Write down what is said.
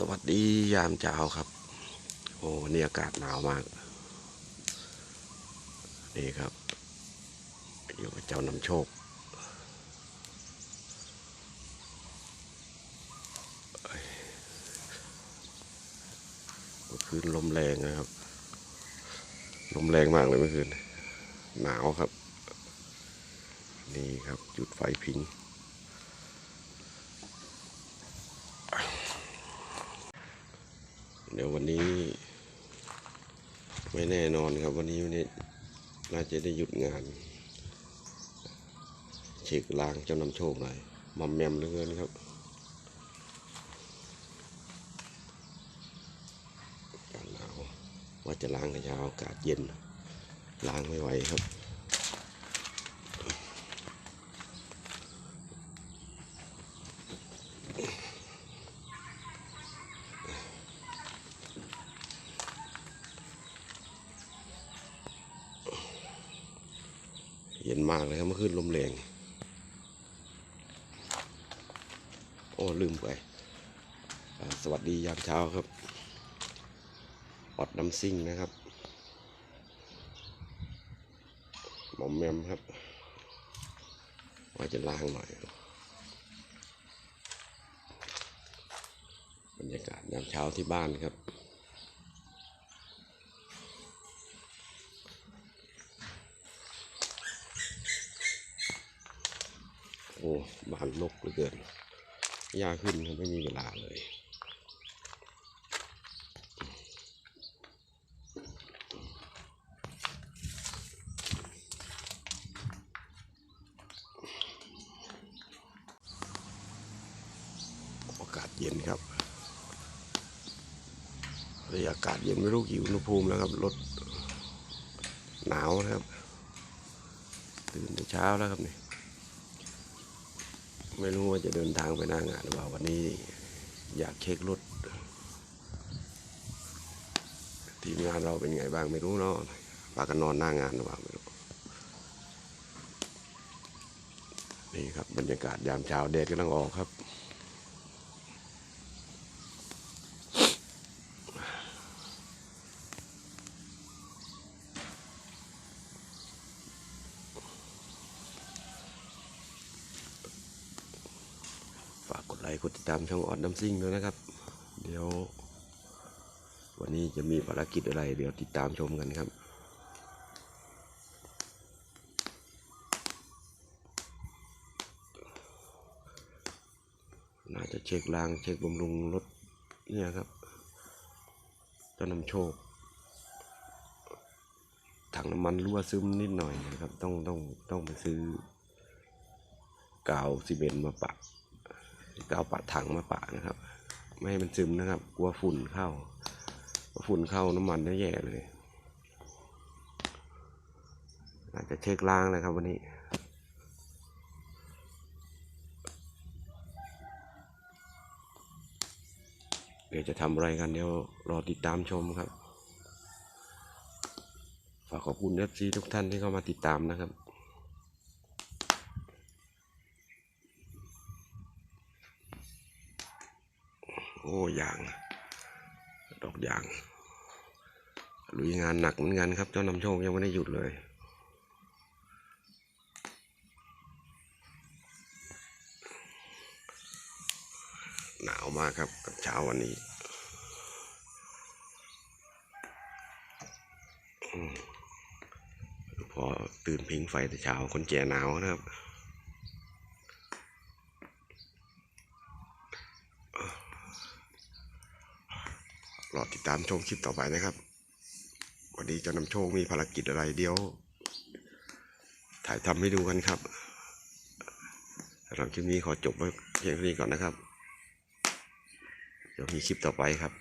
สวัสดียามเช้าครับ โอ้วันนี้อากาศหนาวมาก นี่ครับ อยู่กับเจ้านำโชคเมื่อคืนลมแรงนะครับ ลมแรงมากเลยเมื่อคืน หนาวครับ นี่ครับ จุดไฟพิง เดี๋ยววันนี้ ไม่แน่นอนครับ วันนี้วันนี้น่าจะได้หยุดงานเช็คล้างเจ้านำโชคหน่อยมอมแมมเหลือเกินครับอากาศหนาวว่าจะล้างกันเช้าอากาศเย็นล้างไม่ไหวครับ เย็นมากเลยครับเมื่อคืนลมแรงโอ้ลืมไปสวัสดียามเช้าครับอดน้ำซิ่งนะครับ หมอมแมมครับว่าจะล้างหน่อย บรรยากาศยามเช้าที่บ้านครับ บ้านลกเหลือเกินยาขึ้นไม่มีเวลาเลยอากาศเย็นครับเลยอากาศเย็นไม่รู้กี่อุณหภูมิแล้วครับรถหนาวนะครับ ตื่นแต่เช้าแล้วครับนี่ ไม่รู้ว่าจะเดินทางไปหน้างานหรือเปล่าวันนี้ อยากเช็ครถทีมงานเราเป็นไงบ้างไม่รู้เนาะพากันนอนหน้างานหรือเปล่าไม่รู้นี่ครับบรรยากาศยามเช้าแดดกำลังออกครับ ฝากกดไลค์กดติดตามช่องออดน้ำซิ่งด้วยนะครับ เดี๋ยว วันนี้จะมีภารกิจอะไร เดี๋ยวติดตามชมกันครับน่าจะเช็คลางเช็คบำรุงรถเนี่ยครับจ้านำโชคถังน้ำมันรั่วซึมนิดหน่อยนะครับ ต้องต้องต้องไปซื้อกาวซีเมนต์มาปะ ก็เอาปะถังมาปะนะครับ ไม่ให้มันซึมนะครับ กลัวฝุ่นเข้าฝุ่นเข้าน้ำมันได้แย่เลย อาจจะเช็คล้างนะครับวันนี้เดี๋ยวจะทำอะไรกันเดี๋ยวรอติดตามชมครับ ฝากขอบคุณเอฟซีทุกท่านที่เข้ามาติดตามนะครับ อ้ยาง ดอกยางลุยงานหนักเหมือนกันครับเจ้านำโชคยังไม่ได้หยุดเลยหนาวมากครับกับเช้าวันนี้อพอตื่นพิงไฟแต่เช้าคนแก่หนาวนะครับ รอติดตามชมคลิปต่อไปนะครับ วันนี้เจะนำโชคมีภารกิจอะไรเดี๋ยว ถ่ายทำให้ดูกันครับสำหรับคลิปนี้ขอจบไว้เพียงเท่านี้ก่อนนะครับ เดี๋ยวมีคลิปต่อไปครับ